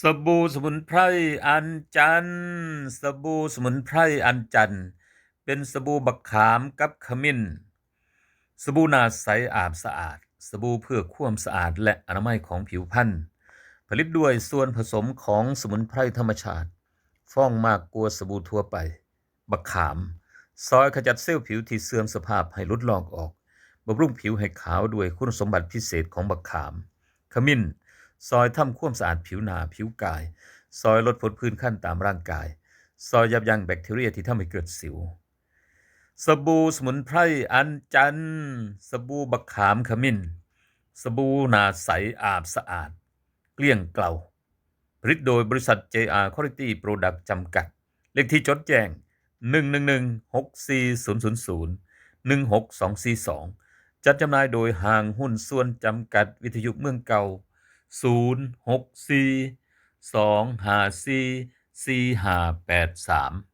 สบู่สมุนไพรอัญจันสบู่สมุนไพรอัญจันเป็นสบู่บักขามกับขมิ้น สบู่นาใสอาบสะอาด สบู่เพื่อความสะอาดและอนามัยของผิวพรรณผลิตด้วยส่วนผสมของสมุนไพรธรรมชาติฟ้องมากกว่าสบู่ทั่วไป บักขาม ซอยขจัดเซลล์ผิวที่เสื่อมสภาพให้ลดลอกออกบำรุงผิวให้ขาวด้วยคุณสมบัติพิเศษของบักขาม ขมิ้น ซอยทำความสะอาดผิวหนาผิวกาย ซอยลดผดพื้นขั้นตามร่างกาย ซอยยับยั้งแบคทีเรียที่ทำให้เกิดสิว สบู่สมุนไพรอัญจัน สบู่บักขามขมิ้น สบู่หนาใสอาบสะอาด เกลี้ยงเกลาผลิตโดยบริษัท JR Quality Product จำกัด เลขที่จดแจ้ง 111 64000 16242 จัดจำหน่ายโดยห้างหุ้นส่วนจำกัดวิทยุเมืองเก่า 064 254 4583